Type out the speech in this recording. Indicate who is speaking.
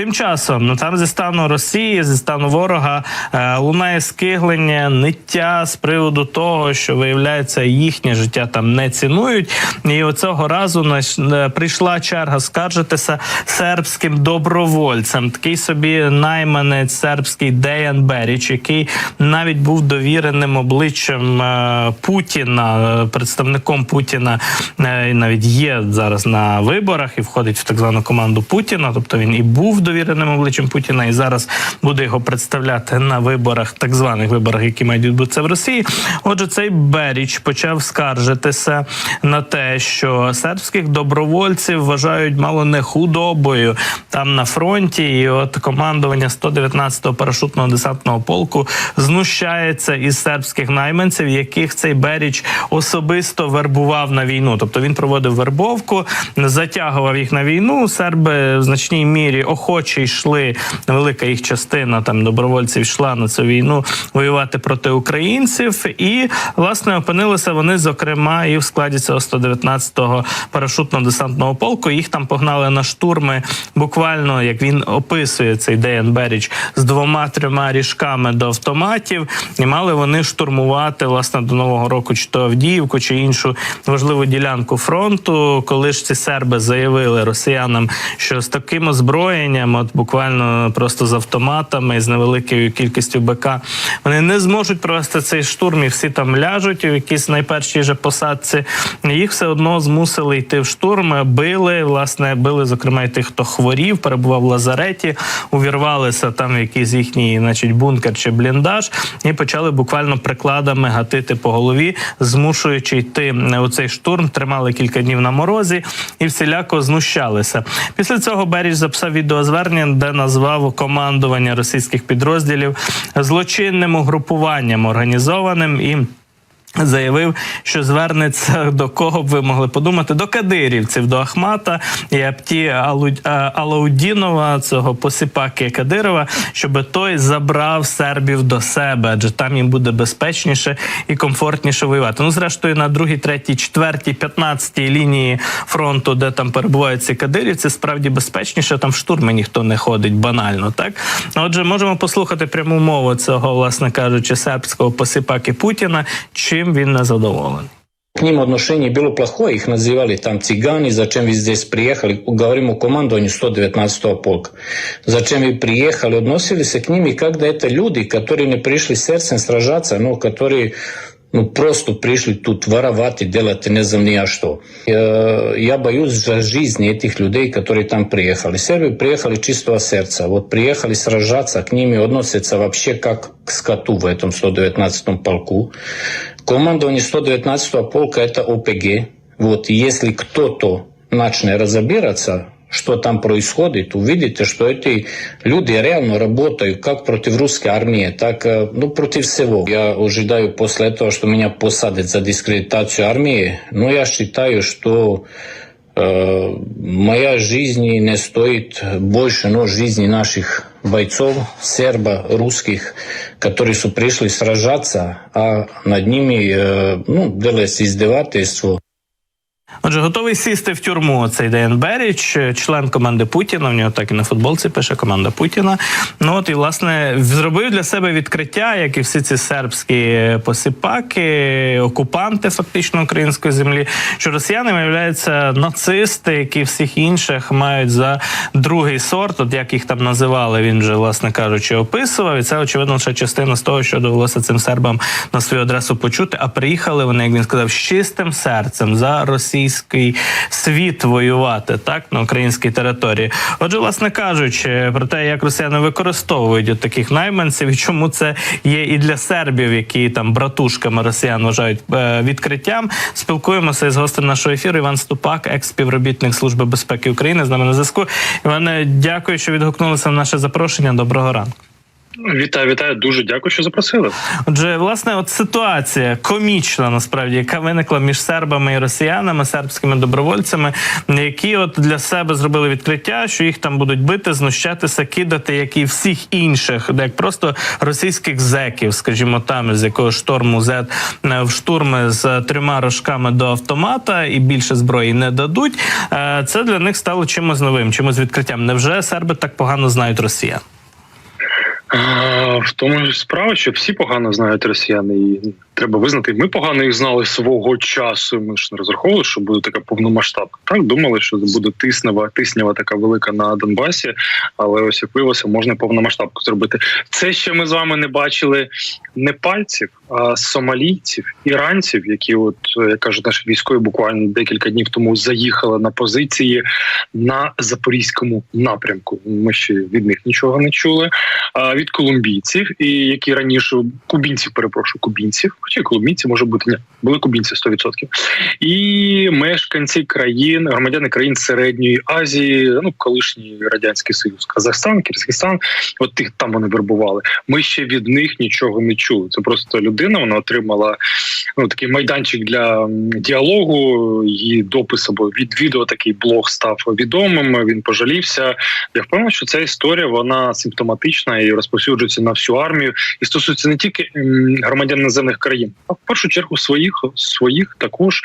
Speaker 1: Тим часом ну там зі стану Росії, зі стану ворога е, лунає скиглення, ниття з приводу того, що виявляється їхнє життя там не цінують. І оцього разу наш- е, прийшла черга скаржитися сербським добровольцям. Такий собі найманець сербський Деян Беріч, який навіть був довіреним обличчям е, Путіна, представником Путіна, і навіть є зараз на виборах і входить в так звану команду Путіна. Тобто він і був довіреним обличчям Путіна, і зараз буде його представляти на виборах, так званих виборах, які мають відбутися в Росії. Отже, цей Беріч почав скаржитися на те, що сербських добровольців вважають мало не худобою там на фронті. І от командування 119-го парашутного десантного полку знущається із сербських найманців, яких цей Беріч особисто вербував на війну. Тобто він проводив вербовку, затягував їх на війну. Серби в значній мірі охоче йшли. Велика їх частина там добровольців йшла на цю війну воювати проти українців, і власне опинилися вони, зокрема, і в складі цього 119-го парашутно-десантного полку. Їх там погнали на штурми. Буквально як він описує цей Деян Беріч з двома-трьома ріжками до автоматів, і мали вони штурмувати власне до нового року, чи то Авдіївку, чи іншу важливу ділянку фронту. Коли ж ці серби заявили росіянам, що з таким озброєнням, от буквально просто з автоматами, з невеликою кількістю БК, вони не зможуть провести цей штурм, і всі там ляжуть у якійсь найпершій же посадці. Їх все одно змусили йти в штурм, били, власне, били, зокрема, і тих, хто хворів, перебував в лазареті, увірвалися там в якийсь їхній, значить, бункер чи бліндаж, і почали буквально прикладами гатити по голові, змушуючи йти у цей штурм. Тримали кілька днів на морозі і всіляко знущалися. Після цього Беріч записав відеозвернення, де назвав командування російських підрозділів злочинним угрупуванням організованим і. Заявив, що звернеться до кого б ви могли подумати до кадирівців, до Ахмата і Апті Алаудінова, цього посіпаки Кадирова, щоб той забрав сербів до себе, адже там їм буде безпечніше і комфортніше воювати. Ну, зрештою, на другій, третій, четвертій, п'ятнадцятій лінії фронту, де там перебувають ці кадирівці, справді безпечніше. Там в штурми ніхто не ходить банально. Так отже, можемо послухати пряму мову цього, власне кажучи, сербського посіпаки Путіна Чим він не задоволений.
Speaker 2: К ним отношение было плохое, их называли там цыгане, зачем вы здесь приехали, говорим о командовании 119-го полка. Зачем вы приехали, относились к ним, и когда это люди, которые не пришли сердцем сражаться, но которые ну, просто пришли тут воровать и делать не знаю ни а что. Я, я боюсь за жизни этих людей, которые там приехали. Сербы приехали чистого сердца. Вот приехали сражаться, к ними относятся вообще как к скоту в этом 119-м полку. Командование 119-го полка это ОПГ. Вот и если кто-то начнет разбираться, что там происходит, увидите, что эти люди реально работают как против русской армии, так э, ну, против всего. Я ожидаю после этого, что меня посадят за дискредитацию армии, но я считаю, что э, моя жизнь не стоит больше, но жизни наших бойцов, серба, русских, которые пришли сражаться, а над ними э, ну, делается издевательство.
Speaker 1: Отже, готовий сісти в тюрму цей Ден Беріч, член команди Путіна. В нього так і на футболці пише команда Путіна. Ну от і власне зробив для себе відкриття, як і всі ці сербські посіпаки, окупанти фактично української землі. Що росіяни виявляються нацисти, які всіх інших мають за другий сорт. От як їх там називали, він вже власне кажучи, описував. І це очевидно лише частина з того, що довелося цим сербам на свою адресу почути. А приїхали вони, як він сказав, з чистим серцем за російський світ воювати так на українській території. Отже, власне кажучи, про те, як росіяни використовують таких найманців, і чому це є і для сербів, які там братушками росіян вважають е, відкриттям. Спілкуємося із гостем нашого ефіру. Іван Ступак, екс-співробітник служби безпеки України, з нами на зв'язку. Іване, дякую, що відгукнулися на наше запрошення. Доброго ранку.
Speaker 3: Вітаю, вітаю. Дуже дякую, що запросили.
Speaker 1: Отже, власне, от ситуація комічна насправді, яка виникла між сербами і росіянами, сербськими добровольцями, які от для себе зробили відкриття, що їх там будуть бити, знущатися, кидати, як і всіх інших, як просто російських зеків, скажімо, там з якого шторму Z е, в штурми з трьома рожками до автомата і більше зброї не дадуть. Е, Це для них стало чимось новим, чимось відкриттям. Невже серби так погано знають росіян?
Speaker 3: В тому ж справа, що всі погано знають росіяни, і треба визнати, ми погано їх знали свого часу. Ми ж не розраховували, що буде така повномасштабна. Так думали, що буде тиснява, тиснява така велика на Донбасі, але ось як виявилося, можна повномасштабку зробити. Це ще ми з вами не бачили не пальців, а сомалійців, іранців, які, от як кажуть, наші військові буквально декілька днів тому заїхали на позиції на запорізькому напрямку. Ми ще від них нічого не чули. Від колумбійців, і які раніше кубінців, перепрошую, кубінців, хоча й може бути ні, були кубінці 100%. І мешканці країн, громадяни країн середньої Азії, ну колишній радянський союз, Казахстан, Киргизстан, от тих там вони вербували. Ми ще від них нічого не чули. Це просто людина. Вона отримала ну такий майданчик для діалогу. Її допис або від відео такий блог став відомим. Він пожалівся. Я впевнений, що ця історія вона симптоматична і розповсюджується на всю армію, і стосується не тільки громадян наземних країн, а в першу чергу своїх своїх також